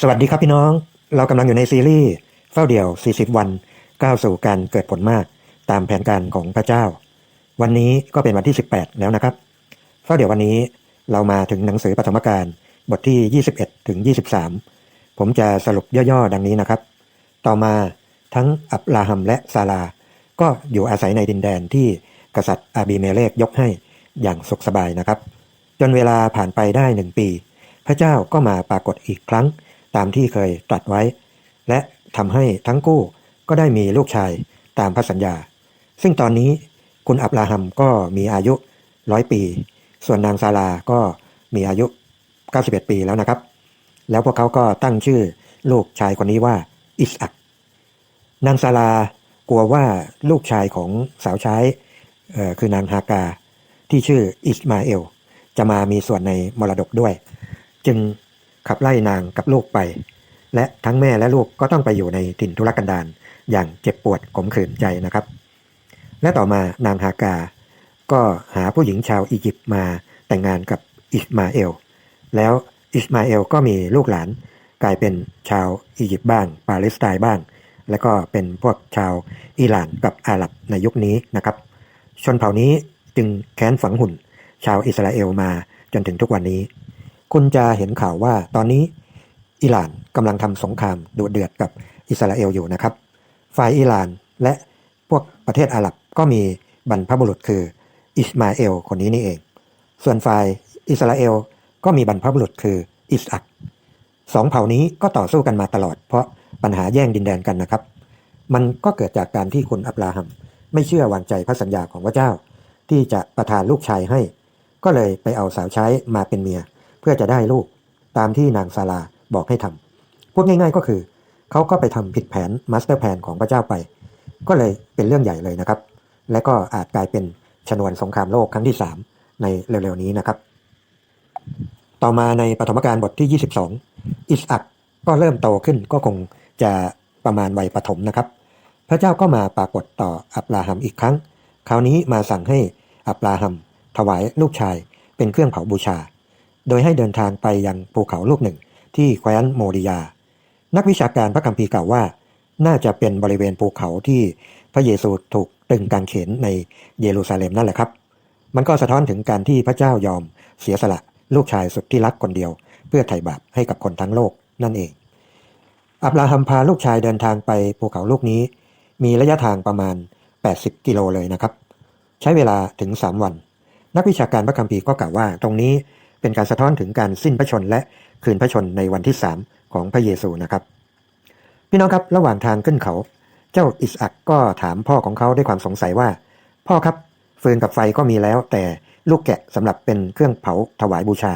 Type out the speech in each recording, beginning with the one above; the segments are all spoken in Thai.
สวัสดีครับพี่น้อง เรากำลังอยู่ในซีรีส์เฝ้าเดี่ยว 40 วันก้าวสู่การเกิดผลมากตามแผนการของพระเจ้า วันนี้ก็เป็นวันที่ 18 แล้วนะครับ เฝ้าเดี่ยววันนี้เรามาถึงหนังสือปฐมกาลบทที่ 21 ถึง 23 ผมจะสรุปย่อๆ ดังนี้นะครับ ต่อมาทั้งอับราฮัมและซารา ก็อยู่อาศัยในดินแดนที่กษัตริย์อาบีเมเลกยกให้อย่างสุขสบายนะครับ จนเวลาผ่านไปได้หนึ่งปี พระเจ้าก็มาปรากฏอีกครั้ง ตามที่เคยตรัสไว้ และทำให้ทั้งคู่ก็ได้มีลูกชายตามพระสัญญา ซึ่งตอนนี้คุณอับราฮัมก็มีอายุร้อยปี ส่วนนางซาราก็มีอายุ 91 ปีแล้วนะครับ แล้วพวกเขาก็ตั้งชื่อลูกชายคนนี้ว่าอิสอักนางซารากลัวว่าลูกชายของสาวใช้คือนางฮากา ที่ชื่ออิสมาเอล จะมามีส่วนในมรดกด้วย จึง ขับไล่นางกับลูกไป และทั้งแม่และลูกก็ต้องไปอยู่ในถิ่นทุรกันดารอย่างเจ็บปวดขมขื่นใจนะครับ และต่อมานางฮากา ก็หาผู้หญิงชาวอียิปต์มาแต่งงานกับอิสมาเอล แล้วอิสมาเอลก็มีลูกหลานกลายเป็นชาวอียิปต์บ้าง ปาเลสไตน์บ้าง แล้วก็เป็นพวกชาวอิหร่านกับอาหรับในยุคนี้นะครับ ชนเผ่านี้จึงแค้นฝังหุ่น ชาวอิสราเอลมาจนถึงทุกวันนี้ คุณจะเห็นข่าวว่าตอนนี้อิหร่านกำลังทำสงครามดุเดือดกับอิสราเอลอยู่นะครับ ฝ่ายอิหร่านและพวกประเทศอาหรับก็มีบรรพบุรุษคืออิสมาเอลคนนี้นี่เอง ส่วนฝ่ายอิสราเอลก็มีบรรพบุรุษคืออิสอักสองเผ่านี้ก็ต่อสู้กันมาตลอด เพราะปัญหาแย่งดินแดนกันนะครับ มันก็เกิดจากการที่คุณอับราฮัมไม่เชื่อวางใจพระสัญญาของพระเจ้า ที่จะประทานลูกชายให้ ก็เลยไปเอาสาวใช้มาเป็นเมีย พื่อจะได้ลูกตามที่นางซาลาบอกให้ทำพูดง่ายๆก็คือ เขาก็ไปทำผิดแผนมาสเตอร์แพลนของพระเจ้าไป ก็เลยเป็นเรื่องใหญ่เลยนะครับ และก็อาจกลายเป็นชนวนสงครามโลกครั้งที่ 3 ในเร็วๆนี้นะครับ ต่อมาในปฐมกาลบทที่ 22 อิสอักก็เริ่มโตขึ้นก็คงจะประมาณวัยปฐมนะครับ พระเจ้าก็มาปรากฏต่ออับราฮัมอีกครั้ง คราวนี้มาสั่งให้อับราฮัมถวายลูกชายเป็นเครื่องเผาบูชา โดยให้เดินทางไปยังภูเขาลูกหนึ่ง ที่แคว้นโมริยา นักวิชาการพระคัมภีร์กล่าวว่า น่าจะเป็นบริเวณภูเขาที่พระเยซูถูกตึงกางเขนในเยรูซาเล็มนั่นแหละครับ มันก็สะท้อนถึงการที่พระเจ้ายอมเสียสละลูกชายสุดที่รักคนเดียว เพื่อไถ่บาปให้กับคนทั้งโลกนั่นเอง อับราฮัมพาลูกชายเดินทางไปภูเขาลูกนี้ มีระยะทางประมาณ 80 กิโลเลยนะครับ ใช้เวลาถึง 3 วัน นักวิชาการพระคัมภีร์ก็กล่าวว่า ตรงนี้ เป็นการสะท้อนถึงการสิ้นพระชนและคืนพระชนในวันที่3ของพระเยซูนะครับ พี่น้องครับระหว่างทางขึ้นเขา เจ้าอิสอักก็ถามพ่อของเขาด้วยความสงสัยว่า พ่อครับฟืนกับไฟก็มีแล้ว แต่ลูกแกะสำหรับเป็นเครื่องเผาถวายบูชา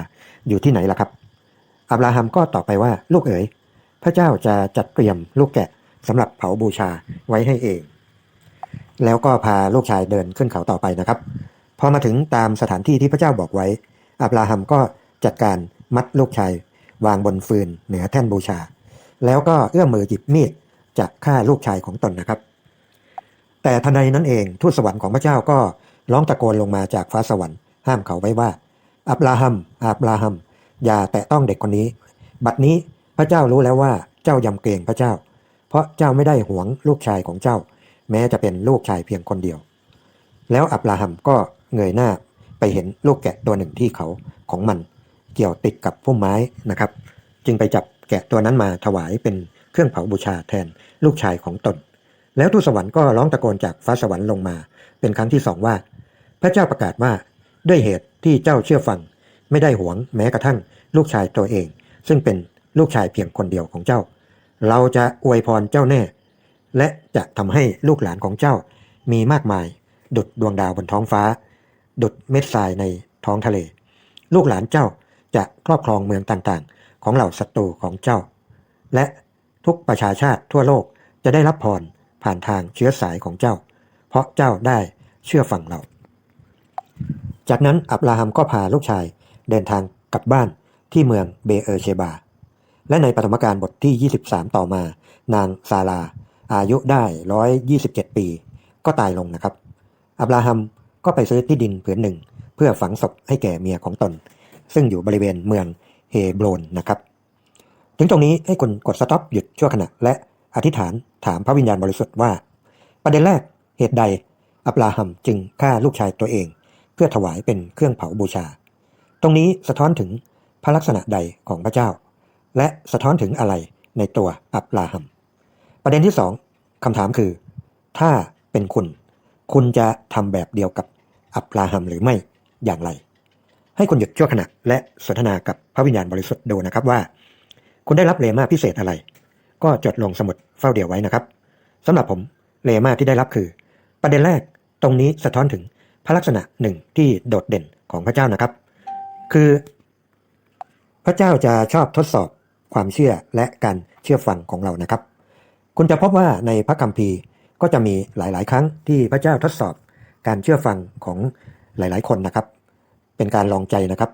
อยู่ที่ไหนล่ะครับอับราฮัมก็ตอบไปว่าลูกเอ๋ยพระเจ้าจะจัดเตรียมลูกแกะสำหรับเผาบูชาไว้ให้เอง แล้วก็พาลูกชายเดินขึ้นเขาต่อไปนะครับ พอมาถึงตามสถานที่ที่พระเจ้าบอกไว้ อับราฮัมก็จัดการมัดลูกชาย วางบนฟืนเหนือแท่นบูชา แล้วก็เอื้อมมือหยิบมีดจะฆ่าลูกชายของตนนะครับ แต่ทันใดนั้นเองทูตสวรรค์ของพระเจ้าก็ร้องตะโกนลงมาจากฟ้าสวรรค์ห้ามเขาไว้ว่า อับราฮัม อับราฮัม อย่าแตะต้องเด็กคนนี้ บัดนี้พระเจ้ารู้แล้วว่าเจ้ายำเกรงพระเจ้า เพราะเจ้าไม่ได้หวงลูกชายของเจ้า แม้จะเป็นลูกชายเพียงคนเดียว แล้วอับราฮัมก็เงยหน้า ไปเห็นลูกแกะตัวหนึ่งที่เขาของมัน เกี่ยวติดกับพุ่มไม้นะครับ จึงไปจับแกะตัวนั้นมาถวายเป็นเครื่องเผาบูชาแทนลูกชายของตน แล้วทูตสวรรค์ก็ร้องตะโกนจากฟ้าสวรรค์ลงมา เป็นครั้งที่สองว่า พระเจ้าประกาศว่าด้วยเหตุที่เจ้าเชื่อฟัง ไม่ได้หวงแม้กระทั่งลูกชายตัวเอง ซึ่งเป็นลูกชายเพียงคนเดียวของเจ้า เราจะอวยพรเจ้าแน่ และจะทำให้ลูกหลานของเจ้ามีมากมาย ดุดดวงดาวบนท้องฟ้า ดุดเม็ดทรายในท้องทะเล ลูกหลานเจ้าจะครอบครองเมืองต่างๆ ของเหล่าศัตรูของเจ้า และทุกประชาชาติทั่วโลกจะได้รับพรผ่านทางเชื้อสายของเจ้า เพราะเจ้าได้เชื่อฟังเรา จากนั้นอับราฮัมก็พาลูกชายเดินทางกลับบ้านที่เมืองเบเออเชบา และในปฐมกาลบทที่ 23 ต่อมา นางซาลา อายุได้ 127 ปี ก็ตายลงนะครับ อับราฮัม ก็ไปซื้อที่ดินผืนหนึ่ง เพื่อฝังศพให้แก่เมียของตน ซึ่งอยู่บริเวณเมืองเฮโบรนนะครับ ถึงตรงนี้ให้คุณกดสต็อปหยุดชั่วขณะและอธิษฐานถามพระวิญญาณบริสุทธิ์ว่า ประเด็นแรกเหตุใดอับราฮัมจึงฆ่าลูกชายตัวเอง เพื่อถวายเป็นเครื่องเผาบูชา ตรงนี้สะท้อนถึงพระลักษณะใดของพระเจ้า และสะท้อนถึงอะไรในตัวอับราฮัม ประเด็นที่สองคำถามคือ ถ้าเป็นคุณ คุณจะทำแบบเดียวกับอับราฮัมหรือไม่อย่างไร ให้คุณหยุดชั่วขณะและสนทนากับพระวิญญาณบริสุทธิ์ดูนะครับว่า คุณได้รับเลมาพิเศษอะไร ก็จดลงสมุดเฝ้าเดี่ยวไว้นะครับสำหรับผมเลมาที่ได้รับคือ ประเด็นแรกตรงนี้สะท้อนถึงพระลักษณะหนึ่งที่โดดเด่นของพระเจ้านะครับ คือ พระเจ้าจะชอบทดสอบความเชื่อและการเชื่อฟังของเรานะครับ คุณจะพบว่าในพระคัมภีร์ ก็จะมีหลาย ๆ ครั้งที่พระเจ้าทดสอบการเชื่อฟังของหลาย ๆ คนนะครับ เป็นการลองใจนะครับ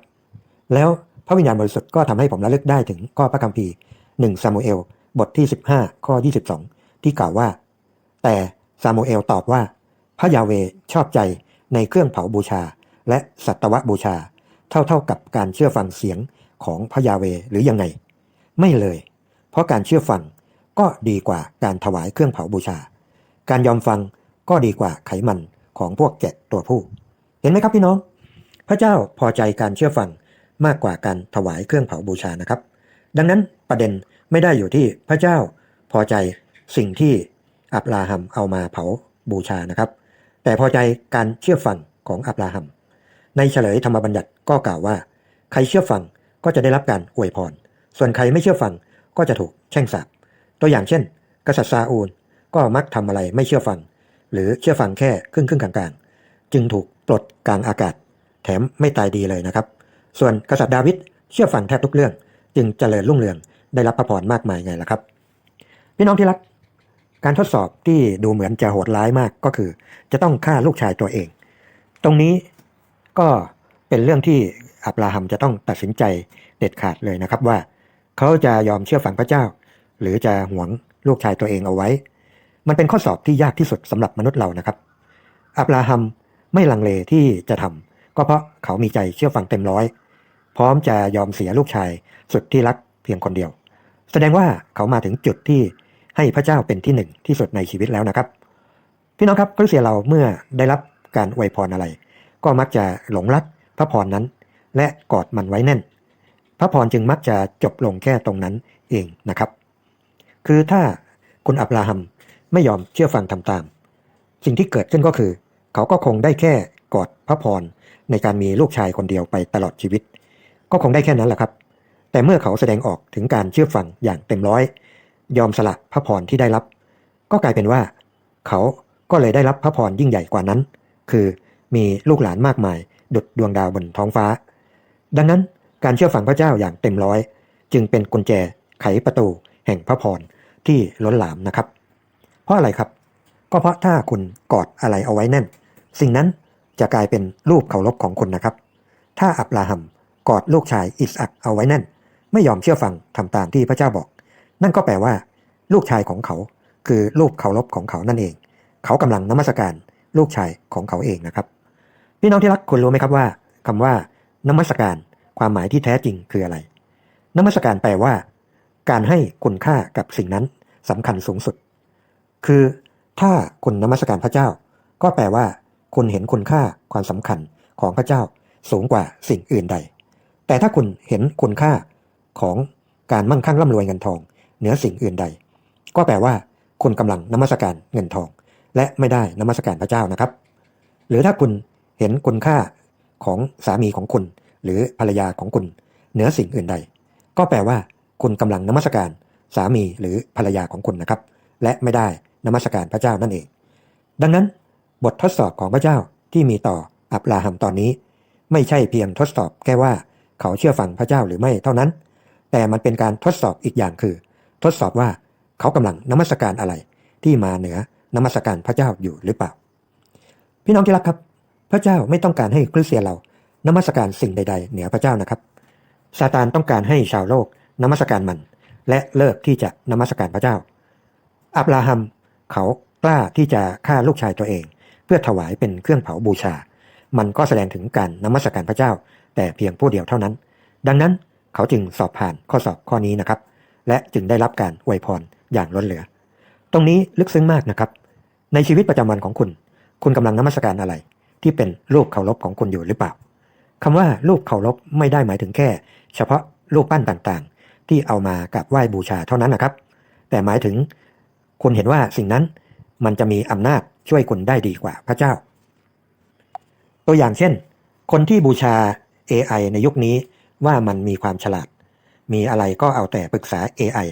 แล้วพระวิญญาณบริสุทธิ์ก็ทำให้ผมระลึกได้ถึงข้อพระคัมภีร์1ซามูเอลบทที่ 15 ข้อ 22 ที่กล่าวว่า แต่ซามูเอลตอบว่า พระยาเวชอบใจในเครื่องเผาบูชา และสัตวบูชา เท่าเท่ากับการเชื่อฟังเสียงของพระยาเวหรือยังไง ไม่เลย เพราะการเชื่อฟังก็ดีกว่าการถวายเครื่องเผาบูชา การยอมฟังก็ดีกว่าไขมันของพวกแกะตัวผู้ เห็นไหมครับพี่น้อง พระเจ้าพอใจการเชื่อฟังมากกว่าการถวายเครื่องเผาบูชานะครับ ดังนั้นประเด็นไม่ได้อยู่ที่พระเจ้าพอใจสิ่งที่อับราฮัมเอามาเผาบูชานะครับ แต่พอใจการเชื่อฟังของอับราฮัม ในเฉลยธรรมบัญญัติก็กล่าวว่า ใครเชื่อฟังก็จะได้รับการอวยพร ส่วนใครไม่เชื่อฟังก็จะถูกแช่งสาปตัวอย่างเช่น กษัตริย์ซาอูล ก็มักทำอะไรไม่เชื่อฟัง หรือเชื่อฟังแค่ครึ่งครึ่งกลางๆ จึงถูกปลดกลางอากาศ แถมไม่ตายดีเลยนะครับ ส่วนกษัตริย์ดาวิดเชื่อฟังแทบทุกเรื่อง จึงเจริญรุ่งเรืองได้รับพระพรมากมายไงล่ะครับ พี่น้องที่รัก การทดสอบที่ดูเหมือนจะโหดร้ายมากก็คือ จะต้องฆ่าลูกชายตัวเอง ตรงนี้ก็เป็นเรื่องที่อับราฮัมจะต้องตัดสินใจเด็ดขาดเลยนะครับว่า เขาจะยอมเชื่อฟังพระเจ้า หรือจะหวงลูกชายตัวเองเอาไว้ มันเป็นข้อสอบที่ยากที่สุดสำหรับมนุษย์เรานะครับอับราฮัมไม่ลังเลที่จะทำก็เพราะเขามีใจเชื่อฟังเต็มร้อย พร้อมจะยอมเสียลูกชายสุดที่รักเพียงคนเดียว แสดงว่าเขามาถึงจุดที่ให้พระเจ้าเป็นที่หนึ่งที่สุดในชีวิตแล้วนะครับ พี่น้องครับคริสเตียนเราเมื่อได้รับการอวยพรอะไร ก็มักจะหลงรักพระพรนั้น และกอดมันไว้แน่น พระพรจึงมักจะจบลงแค่ตรงนั้นเองนะครับ คือถ้าคุณอับราฮัม ไม่ยอมเชื่อฟังทำตาม สิ่งที่เกิดขึ้นก็คือ เขาก็คงได้แค่กอดพระพรในการมีลูกชายคนเดียวไปตลอดชีวิต ก็คงได้แค่นั้นแหละครับ แต่เมื่อเขาแสดงออกถึงการเชื่อฟังอย่างเต็มร้อย ยอมสละพระพรที่ได้รับ ก็กลายเป็นว่า เขาก็เลยได้รับพระพรยิ่งใหญ่กว่านั้น คือมีลูกหลานมากมาย ดุดดวงดาวบนท้องฟ้า ดังนั้นการเชื่อฟังพระเจ้าอย่างเต็มร้อย จึงเป็นกุญแจไขประตูแห่งพระพรที่ล้นหลามนะครับ เพราะอะไรครับ ก็เพราะถ้าคุณกอดอะไรเอาไว้แน่น สิ่งนั้นจะกลายเป็นรูปเคารพของคุณนะครับ ถ้าอับราฮัมกอดลูกชายอิสอักเอาไว้แน่น ไม่ยอมเชื่อฟังทำตามที่พระเจ้าบอก นั่นก็แปลว่า ลูกชายของเขาคือรูปเคารพของเขานั่นเอง เขากำลังนมัสการลูกชายของเขาเองนะครับพี่น้องที่รักคุณรู้ไหมครับว่าคำว่านมัสการความหมายที่แท้จริงคืออะไรนมัสการแปลว่า การให้คุณค่ากับสิ่งนั้นสำคัญสูงสุด คือถ้าคุณนมัสการพระเจ้า ก็แปลว่าคุณเห็นคุณค่าความสำคัญของพระเจ้าสูงกว่าสิ่งอื่นใด แต่ถ้าคุณเห็นคุณค่าของการมั่งคั่งร่ำรวยเงินทอง เหนือสิ่งอื่นใด ก็แปลว่า คุณกำลังนมัสการเงินทอง และไม่ได้นมัสการพระเจ้านะครับ หรือถ้าคุณเห็นคุณค่าของสามีของคุณ หรือภรรยาของคุณ เหนือสิ่งอื่นใด ก็แปลว่า คุณกำลังนมัสการสามีหรือภรรยาของคุณนะครับ และไม่ได้ นมัสการพระเจ้านั่นเอง ดังนั้น บททดสอบของพระเจ้าที่มีต่ออับราฮัมตอนนี้ ไม่ใช่เพียงทดสอบแค่ว่าเขาเชื่อฟังพระเจ้าหรือไม่เท่านั้น แต่มันเป็นการทดสอบอีกอย่างคือ ทดสอบว่าเขากำลังนมัสการอะไร ที่มาเหนือนมัสการพระเจ้าอยู่หรือเปล่า พี่น้องที่รักครับ พระเจ้าไม่ต้องการให้คริสเตียนเรานมัสการสิ่งใด ๆ เหนือพระเจ้านะครับซาตานต้องการให้ชาวโลกนมัสการมัน และเลิกที่จะนมัสการพระเจ้าอับราฮัม เขากล้าที่จะฆ่าลูกชายตัวเอง เพื่อถวายเป็นเครื่องเผาบูชา มันก็แสดงถึงการนมัสการพระเจ้า แต่เพียงผู้เดียวเท่านั้น ดังนั้นเขาจึงสอบผ่านข้อสอบข้อนี้นะครับ และจึงได้รับการอวยพรอย่างล้นเหลือ ตรงนี้ลึกซึ้งมากนะครับ ในชีวิตประจำวันของคุณ คุณกำลังนมัสการอะไร ที่เป็นรูปเคารพของคุณอยู่หรือเปล่าคำว่ารูปเคารพไม่ได้หมายถึงแค่ เฉพาะรูปปั้นต่างๆ ที่เอามากราบไหว้บูชาเท่านั้นนะครับ แต่หมายถึง คุณเห็นว่าสิ่งนั้นมันจะมีอำนาจช่วยคุณได้ดีกว่าพระเจ้า ตัวอย่างเช่น คนที่บูชา AI ในยุคนี้ว่ามันมีความฉลาด มีอะไรก็เอาแต่ปรึกษา AI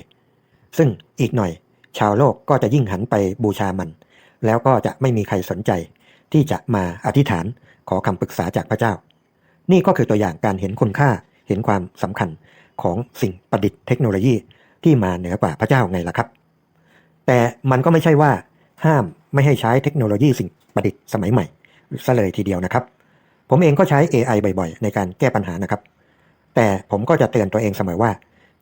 ซึ่งอีกหน่อย ชาวโลกก็จะยิ่งหันไปบูชามัน แล้วก็จะไม่มีใครสนใจ ที่จะมาอธิษฐานขอคำปรึกษาจากพระเจ้า นี่ก็คือตัวอย่างการเห็นคุณค่าเห็นความสำคัญของสิ่งประดิษฐ์เทคโนโลยีที่มาเหนือกว่าพระเจ้าไงล่ะครับ แต่มันก็ไม่ใช่ว่าห้ามไม่ให้ใช้เทคโนโลยีสิ่งประดิษฐ์สมัยใหม่ซะเลยทีเดียวนะครับ ผมเองก็ใช้ AI บ่อยๆ ในการแก้ปัญหานะครับ แต่ผมก็จะเตือนตัวเองเสมอว่า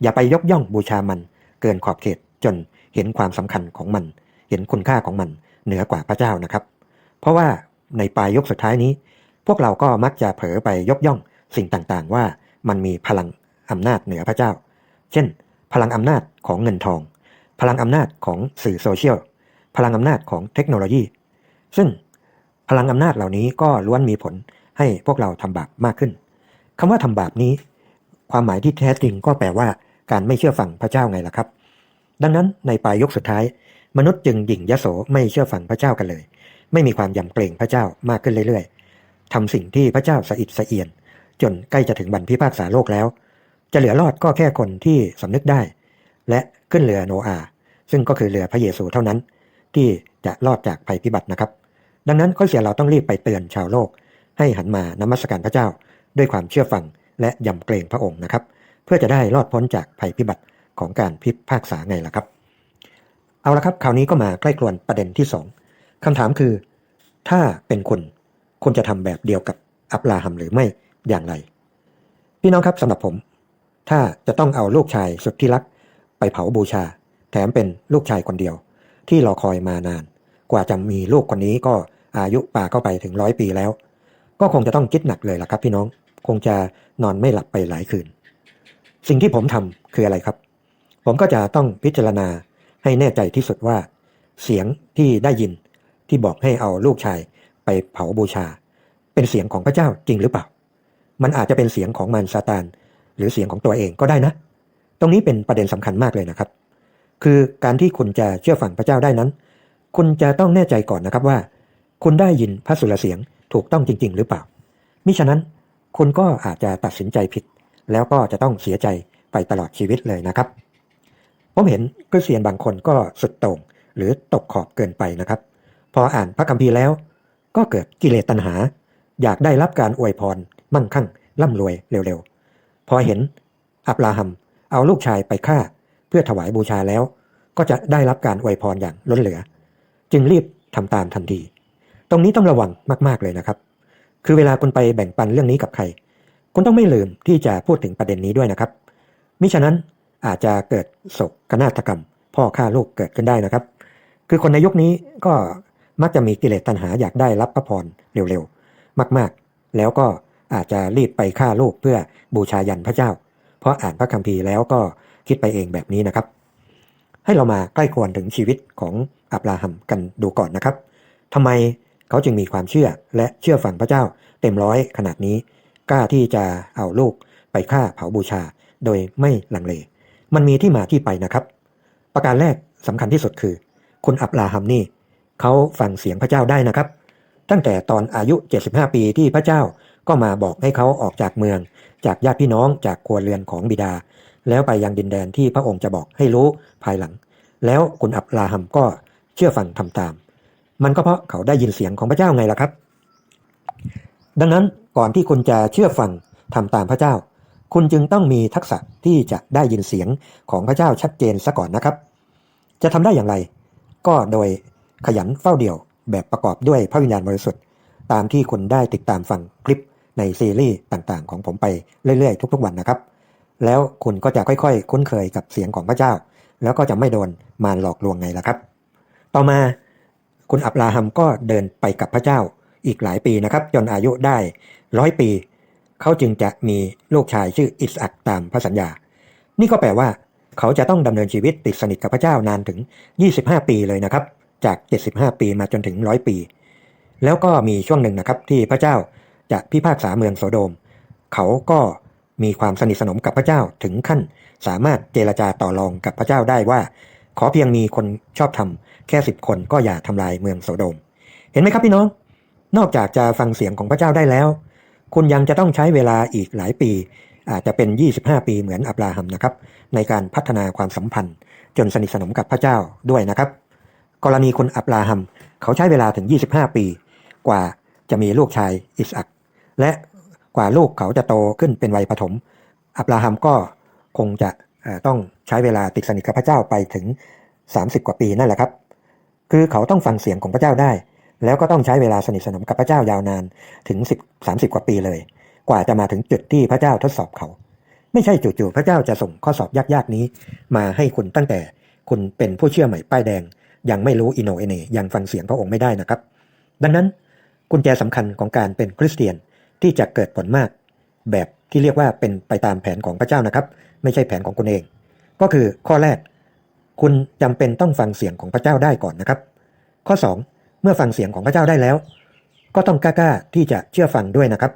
อย่าไปยกย่องบูชามัน เกินขอบเขตจนเห็นความสำคัญของมัน เห็นคุณค่าของมันเหนือกว่าพระเจ้านะครับ เพราะว่าในปลายยุคสุดท้ายนี้ พวกเราก็มักจะเผลอไปยกย่องสิ่งต่างๆ ว่ามันมีพลังอำนาจเหนือพระเจ้า เช่น พลังอำนาจของเงินทอง พลังอำนาจของสื่อโซเชียล พลังอำนาจของเทคโนโลยี ซึ่งพลังอำนาจเหล่านี้ก็ล้วนมีผลให้พวกเราทำบาปมากขึ้นคำว่าทำบาปนี้ ความหมายที่แท้จริงก็แปลว่าการไม่เชื่อฟังพระเจ้าไงล่ะครับ ดังนั้นในปลายยุคสุดท้าย มนุษย์จึงหยิ่งยโสไม่เชื่อฟังพระเจ้ากันเลย ไม่มีความยำเกรงพระเจ้ามากขึ้นเรื่อยๆทำสิ่งที่พระเจ้าสะอิดสะเอียน จนใกล้จะถึงบันพิพากษาโลกแล้ว จะเหลือรอดก็แค่คนที่สำนึกได้ และขึ้นเรือโนอา ซึ่งก็คือเรือพระเยซูเท่านั้น ที่จะรอดจากภัยพิบัตินะครับ ดังนั้นก็เสียเราต้องรีบไปเตือนชาวโลก ให้หันมานมัสการพระเจ้า ด้วยความเชื่อฟังและยำเกรงพระองค์นะครับ เพื่อจะได้รอดพ้นจากภัยพิบัติของการพิพากษาไงล่ะครับ เอาละครับ คราวนี้ก็มาใกล้ครวนประเด็นที่สองคำถามคือ ถ้าเป็นคุณคุณจะทำแบบเดียวกับอับราฮัมหรือไม่อย่างไร พี่น้องครับสำหรับผม ถ้าจะต้องเอาลูกชายสุดที่รัก ไปเผาบูชา แถมเป็นลูกชายคนเดียว ที่รอคอยมานาน กว่าจะมีลูกคนนี้ก็อายุป่าเข้าไปถึงร้อยปีแล้ว ก็คงจะต้องคิดหนักเลยล่ะครับ พี่น้องคงจะนอนไม่หลับไปหลายคืน สิ่งที่ผมทำคืออะไรครับ ผมก็จะต้องพิจารณาให้แน่ใจที่สุดว่า เสียงที่ได้ยินที่บอกให้เอาลูกชายไปเผาบูชา เป็นเสียงของพระเจ้าจริงหรือเปล่า มันอาจจะเป็นเสียงของมารซาตานหรือเสียงของตัวเองก็ได้นะ ตรงนี้เป็นประเด็นสำคัญมากเลยนะครับ คือการที่คุณจะเชื่อฟังพระเจ้าได้นั้น คุณจะต้องแน่ใจก่อนนะครับว่า คุณได้ยินพระสุรเสียงถูกต้องจริง ๆ หรือเปล่า มิฉะนั้นคุณก็อาจจะตัดสินใจผิด แล้วก็จะต้องเสียใจไปตลอดชีวิตเลยนะครับ ผมเห็นคริสเตียนบางคนก็สุดโต่งหรือตกขอบเกินไปนะครับ พออ่านพระคัมภีร์แล้ว ก็เกิดกิเลสตัณหา อยากได้รับการอวยพร มั่งคั่งร่ำรวยเร็วๆ พอเห็นอับราฮัมเอาลูกชายไปฆ่า พื่อถวายบูชาแล้ว ก็จะได้รับการอวยพรอย่างล้นเหลือ จึงรีบทำตามทันที ตรงนี้ต้องระวังมากๆเลยนะครับ คือเวลาคุณไปแบ่งปันเรื่องนี้กับใคร คุณต้องไม่ลืมที่จะพูดถึงประเด็นนี้ด้วยนะครับ มิฉะนั้นอาจจะเกิดโศกนาฏกรรม พ่อฆ่าลูกเกิดขึ้นได้นะครับ คือคนในยุคนี้ก็มักจะมีกิเลสตัณหาอยากได้รับพระพรเร็วๆ มากๆ แล้วก็อาจจะรีบไปฆ่าลูกเพื่อบูชายันพระเจ้า เพราะอ่านพระคัมภีร์แล้วก็ คิดไปเองแบบนี้นะครับ ให้เรามาใกล้ควรถึงชีวิตของอับราฮัมกันดูก่อนนะครับทำไมเขาจึงมีความเชื่อและเชื่อฟังพระเจ้าเต็มร้อยขนาดนี้ กล้าที่จะเอาลูกไปฆ่าเผาบูชาโดยไม่ลังเล มันมีที่มาที่ไปนะครับ ประการแรกสำคัญที่สุดคือ คุณอับราฮัมนี่เขาฟังเสียงพระเจ้าได้นะครับ ตั้งแต่ตอนอายุ 75 ปีที่พระเจ้าก็มาบอกให้เขาออกจากเมือง จากญาติพี่น้องจากครัวเรือนของบิดา แล้วไปยังดินแดนที่พระองค์จะบอกให้รู้ภายหลัง แล้วคุณอับราฮัมก็เชื่อฟังทำตาม มันก็เพราะเขาได้ยินเสียงของพระเจ้าไงล่ะครับ ดังนั้นก่อนที่คุณจะเชื่อฟังทำตามพระเจ้า คุณจึงต้องมีทักษะที่จะได้ยินเสียงของพระเจ้าชัดเจนซะก่อนนะครับ จะทำได้อย่างไร ก็โดยขยันเฝ้าเดี่ยวแบบประกอบด้วยพระวิญญาณบริสุทธิ์ตามที่คุณได้ติดตามฟังคลิปในซีรีส์ต่างๆ ของผมไปเรื่อยๆ ทุกๆวันนะครับ แล้วคุณก็จะค่อยๆ คุ้นเคยกับเสียงของพระเจ้า แล้วก็จะไม่โดนมารหลอกลวงไงล่ะครับ ต่อมาคุณอับราฮัมก็เดินไปกับพระเจ้าอีกหลายปีนะครับ จนอายุได้ร้อยปี เขาจึงจะมีลูกชายชื่ออิสอักตามพระสัญญา นี่ก็แปลว่า เขาจะต้องดำเนินชีวิตติดสนิทกับพระเจ้านานถึง 25 ปีเลยนะครับ จาก 75 ปีมาจนถึง100ปี แล้วก็มีช่วงหนึ่งนะครับที่พระเจ้าจะพิพากษาเมืองโสโดม เขาก็ มีความสนิทสนมกับพระเจ้าถึงขั้น สามารถเจรจาต่อรองกับพระเจ้าได้ว่า ขอเพียงมีคนชอบทำแค่สิบคนก็อย่าทำลายเมืองโสโดม เห็นไหมครับพี่น้อง นอกจากจะฟังเสียงของพระเจ้าได้แล้ว คุณยังจะต้องใช้เวลาอีกหลายปี อาจจะเป็น 25 ปีเหมือนอับราฮัมนะครับ ในการพัฒนาความสัมพันธ์ จนสนิทสนมกับพระเจ้าด้วยนะครับ กรณีคุณอับราฮัมเขาใช้เวลาถึง 25 ปี กว่าจะมีลูกชายอิสอักและ กว่าลูกเขาจะโตขึ้นเป็นวัยปฐมอับราฮัมก็คงจะต้องใช้เวลาติดสนิทกับพระเจ้าไปถึง 30 กว่าปีนั่นแหละครับ คือเขาต้องฟังเสียงของพระเจ้าได้ แล้วก็ต้องใช้เวลาสนิทสนมกับพระเจ้ายาวนานถึง10 30 กว่าปีเลย กว่าจะมาถึงจุดที่พระเจ้าทดสอบเขา ไม่ใช่จู่ๆพระเจ้าจะส่งข้อสอบยากๆนี้ มาให้คุณตั้งแต่คุณเป็นผู้เชื่อใหม่ป้ายแดง ยังไม่รู้อินโนเอเนยังฟังเสียงพระองค์ไม่ได้นะครับ ดังนั้นกุญแจสำคัญของการเป็นคริสเตียน ที่จะเกิดผลมาก แบบที่เรียกว่าเป็นไปตามแผนของพระเจ้านะครับ ไม่ใช่แผนของคุณเอง ก็คือข้อแรก คุณจำเป็นต้องฟังเสียงของพระเจ้าได้ก่อนนะครับ ข้อ 2 เมื่อฟังเสียงของพระเจ้าได้แล้ว ก็ต้องกล้าๆที่จะเชื่อฟังด้วยนะครับ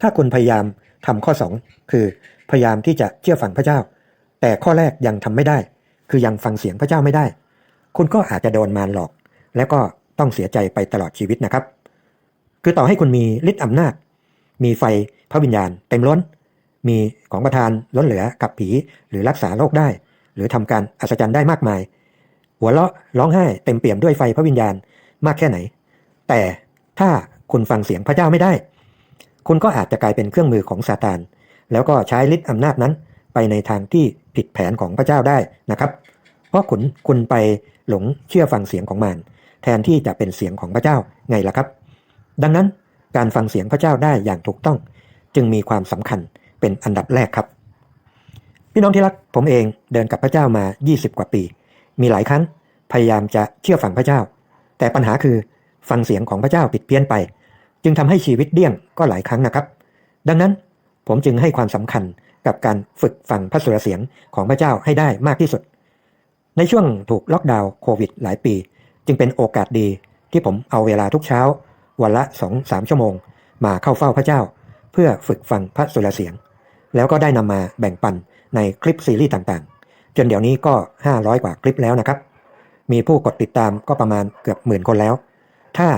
ถ้าคุณพยายามทำข้อ 2 คือพยายามที่จะเชื่อฟังพระเจ้า แต่ข้อแรกยังทำไม่ได้ คือยังฟังเสียงพระเจ้าไม่ได้ คุณก็อาจจะโดนมารหลอก แล้วก็ต้องเสียใจไปตลอดชีวิตนะครับ คือต่อให้คุณมีฤทธิ์อำนาจ มีไฟพระวิญญาณเต็มล้น มีของประทานล้นเหลือกับผีหรือรักษาโรคได้ หรือทำการอัศจรรย์ได้มากมาย หัวเราะร้องไห้เต็มเปี่ยมด้วยไฟพระวิญญาณมากแค่ไหน แต่ถ้าคุณฟังเสียงพระเจ้าไม่ได้ คุณก็อาจจะกลายเป็นเครื่องมือของซาตาน แล้วก็ใช้ฤทธิ์อำนาจนั้นไปในทางที่ผิดแผนของพระเจ้าได้นะครับ เพราะคุณคุณไปหลงเชื่อฟังเสียงของมันแทนที่จะเป็นเสียงของพระเจ้าไงล่ะครับ ดังนั้น การฟังเสียงพระเจ้าได้อย่างถูกต้อง จึงมีความสำคัญเป็นอันดับแรกครับ พี่น้องที่รักผมเองเดินกับพระเจ้ามา 20 กว่าปี มีหลายครั้งพยายามจะเชื่อฟังพระเจ้า แต่ปัญหาคือฟังเสียงของพระเจ้าผิดเพี้ยนไป จึงทำให้ชีวิตเดี่ยงก็หลายครั้งนะครับ ดังนั้นผมจึงให้ความสำคัญกับการฝึกฟังพระสุรเสียงของพระเจ้าให้ได้มากที่สุด ในช่วงถูกล็อกดาวน์โควิดหลายปี จึงเป็นโอกาสดีที่ผมเอาเวลาทุกเช้า วันละ2องสามชั่วโมง มาเข้าเฝ้าพระเจ้า เพื่อฝึกฟังพระสุรเสียง แล้วก็ได้นำมาแบ่งปันในคลิปซีรีส์ต่างๆ จนเดี๋ยวนี้ก็ 500 กว่าคลิปแล้วนะครับ มีผู้กดติดตามก็ประมาณเกือบหมื่นคนแล้ว ถ้า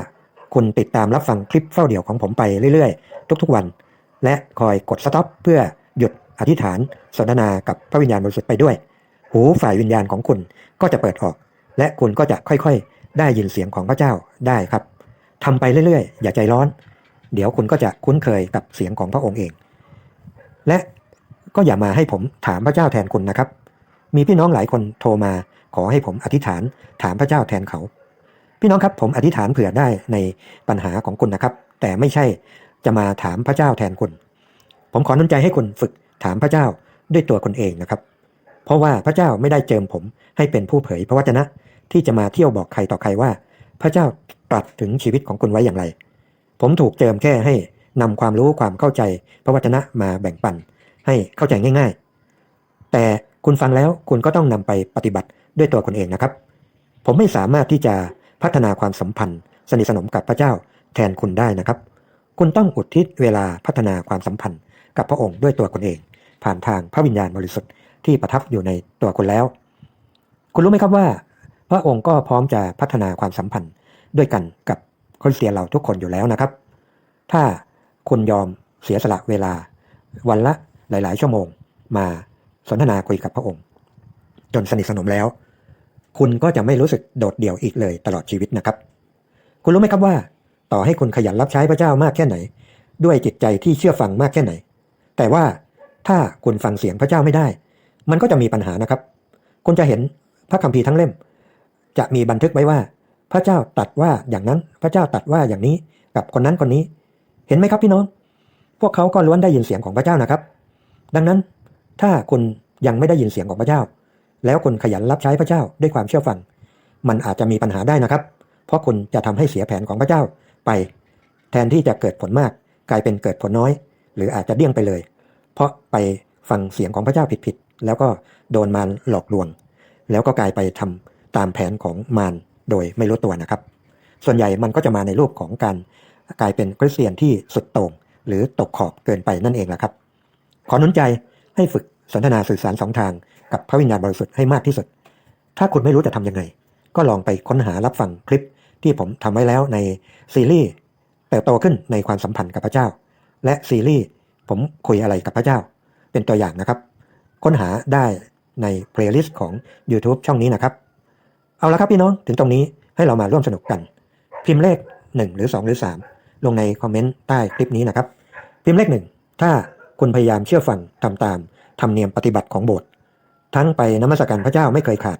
คุณติดตามรับฟังคลิปเฝ้าเดี่ยวของผมไปเรื่อยๆ ทุกๆวัน และคอยกดสต็อปเพื่อหยุดอธิษฐานสนทนากับพระวิญญาณบริสุทธิ์ไปด้วย หูฝ่ายวิญญาณของคุณก็จะเปิดออก และคุณก็จะค่อยๆ ได้ยินเสียงของพระเจ้าได้ครับ ทำไปเรื่อยๆ อย่าใจร้อน เดี๋ยวคุณก็จะคุ้นเคยกับเสียงของพระองค์เอง และก็อย่ามาให้ผมถามพระเจ้าแทนคุณนะครับ มีพี่น้องหลายคนโทรมาขอให้ผมอธิษฐานถามพระเจ้าแทนเขา พี่น้องครับผมอธิษฐานเผื่อได้ในปัญหาของคุณนะครับ แต่ไม่ใช่จะมาถามพระเจ้าแทนคุณ ผมขอน้ำใจให้คุณฝึกถามพระเจ้าด้วยตัวคนเองนะครับ เพราะว่าพระเจ้าไม่ได้เจิมผมให้เป็นผู้เผยพระวจนะที่จะมาเที่ยวบอกใครต่อใครว่า พระเจ้าตรัสถึงชีวิตของคุณไว้อย่างไร ผมถูกเจิมแค่ให้นำความรู้ความเข้าใจพระวจนะมาแบ่งปัน ให้เข้าใจง่าย ๆ แต่คุณฟังแล้วคุณก็ต้องนำไปปฏิบัติด้วยตัวคนเองนะครับ ผมไม่สามารถที่จะพัฒนาความสัมพันธ์ สนิทสนมกับพระเจ้าแทนคุณได้นะครับ คุณต้องอุทิศเวลาพัฒนาความสัมพันธ์ กับพระองค์ด้วยตัวคนเอง ผ่านทางพระวิญญาณบริสุทธิ์ที่ประทับอยู่ในตัวคุณแล้ว คุณรู้ไหมครับว่า พระองค์ก็พร้อมจะพัฒนาความสัมพันธ์ด้วยกันกับคริสเตียนเราทุกคนอยู่แล้วนะครับ ถ้าคุณยอมเสียสละเวลา วันละหลาย ๆ ชั่วโมง มาสนทนาคุยกับพระองค์ จนสนิทสนมแล้ว คุณก็จะไม่รู้สึกโดดเดี่ยวอีกเลยตลอดชีวิตนะครับ คุณรู้ไหมครับว่า ต่อให้คุณขยันรับใช้พระเจ้ามากแค่ไหน ด้วยจิตใจที่เชื่อฟังมากแค่ไหน แต่ว่าถ้าคุณฟังเสียงพระเจ้าไม่ได้ มันก็จะมีปัญหานะครับ คุณจะเห็นพระคัมภีร์ทั้งเล่ม จะมีบันทึกไว้ว่า พระเจ้าตัดว่าอย่างนั้น พระเจ้าตัดว่าอย่างนี้กับคนนั้นคนนี้ เห็นไหมครับพี่น้อง พวกเขาก็ล้วนได้ยินเสียงของพระเจ้านะครับ ดังนั้นถ้าคุณยังไม่ได้ยินเสียงของพระเจ้า แล้วคุณขยันรับใช้พระเจ้าด้วยความเชื่อฟัง มันอาจจะมีปัญหาได้นะครับ เพราะคุณจะทำให้เสียแผนของพระเจ้าไป แทนที่จะเกิดผลมาก กลายเป็นเกิดผลน้อย หรืออาจจะเดี่ยงไปเลย เพราะไปฟังเสียงของพระเจ้าผิดแล้วก็โดนมารหลอกลวง แล้วก็กลายไปทำ ตามแผนของมารโดยไม่รู้ตัวนะครับ ส่วนใหญ่มันก็จะมาในรูปของการกลายเป็นคริสเตียนที่สุดโต่งหรือตกขอบเกินไปนั่นเองแหละครับ ขอหนุนใจให้ฝึกสนทนาสื่อสารสองทางกับพระวิญญาณบริสุทธิ์ให้มากที่สุด ถ้าคุณไม่รู้จะทำยังไง ก็ลองไปค้นหารับฟังคลิปที่ผมทำไว้แล้วในซีรีส์เติบโตขึ้นในความสัมพันธ์กับพระเจ้า และซีรีส์ผมคุยอะไรกับพระเจ้า เป็นตัวอย่างนะครับ ค้นหาได้ในเพลย์ลิสต์ของ YouTube ช่องนี้นะครับ เอาละครับพี่น้องถึงตรงนี้ให้เรามาร่วมสนุกกัน พิมพ์เลข 1 หรือ 2 หรือ 3 ลงในคอมเมนต์ใต้คลิปนี้นะครับ พิมพ์เลข 1 ถ้าคุณพยายามเชื่อฟังทำตามทำเนียมปฏิบัติของโบสถ์ทั้งไปนมัสการพระเจ้าไม่เคยขาด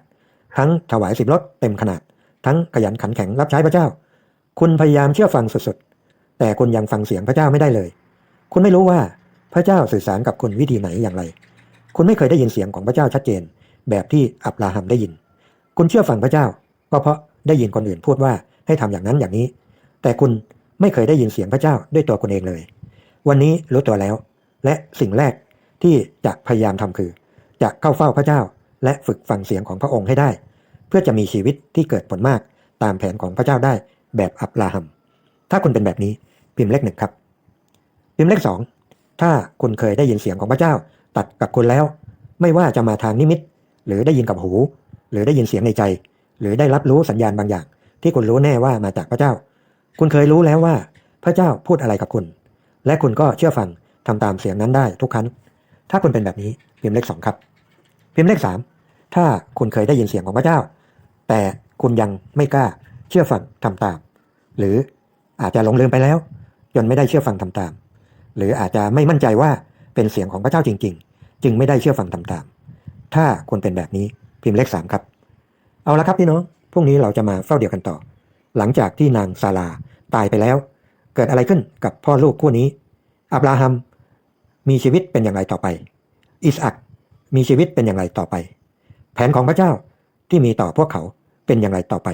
ทั้งถวายสิบรถเต็มขนาด ทั้งขยันขันแข็งรับใช้พระเจ้า คุณพยายามเชื่อฟังสุดๆ แต่คุณยังฟังเสียงพระเจ้าไม่ได้เลย คุณไม่รู้ว่าพระเจ้าสื่อสารกับคุณวิธีไหนอย่างไร คุณไม่เคยได้ยินเสียงของพระเจ้าชัดเจน แบบที่อับราฮัมได้ยิน คุณเชื่อฟังพระเจ้า ก็เพราะได้ยินคนอื่นพูดว่าให้ทำอย่างนั้นอย่างนี้ แต่คุณไม่เคยได้ยินเสียงพระเจ้าด้วยตัวคุณเองเลย วันนี้รู้ตัวแล้ว และสิ่งแรกที่จะพยายามทำคือ จะเข้าเฝ้าพระเจ้า และฝึกฟังเสียงของพระองค์ให้ได้ เพื่อจะมีชีวิตที่เกิดผลมากตามแผนของพระเจ้าได้แบบอับราฮัม ถ้าคุณเป็นแบบนี้พิมพ์เลขหนึ่งครับ พิมพ์เลขสองถ้าคุณเคยได้ยินเสียงของพระเจ้า ตัดกับคุณแล้ว ไม่ว่าจะมาทางนิมิต หรือได้ยินกับหู หรือได้ยินเสียงในใจ หรือได้รับรู้สัญญาณบางอย่าง ที่คุณรู้แน่ว่ามาจากพระเจ้า คุณเคยรู้แล้วว่า พระเจ้าพูดอะไรกับคุณ และคุณก็เชื่อฟังทำตามเสียงนั้นได้ทุกครั้ง ถ้าคุณเป็นแบบนี้พิมพ์เลขสองครับ พิมพ์เลขสามถ้าคุณเคยได้ยินเสียงของพระเจ้า แต่คุณยังไม่กล้าเชื่อฟังทำตาม หรืออาจจะหลงลืมไปแล้ว จนไม่ได้เชื่อฟังทำตาม หรืออาจจะไม่มั่นใจว่าเป็นเสียงของพระเจ้าจริง ๆ จึงไม่ได้เชื่อฟังทำตาม ถ้าคุณเป็นแบบนี้ พิมพ์เลขสามครับ เอาละครับพี่น้องพรุ่งนี้เราจะมาเฝ้าเดียวกันต่อ หลังจากที่นางซาลาตายไปแล้ว เกิดอะไรขึ้นกับพ่อลูกคู่นี้ อับราฮัมมีชีวิตเป็นอย่างไรต่อไป อิสอักมีชีวิตเป็นอย่างไรต่อไป แผนของพระเจ้าที่มีต่อพวกเขาเป็นอย่างไรต่อไป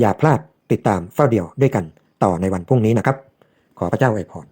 อย่าพลาดติดตามเฝ้าเดียวด้วยกันต่อในวันพรุ่งนี้นะครับ ขอพระเจ้าอวยพร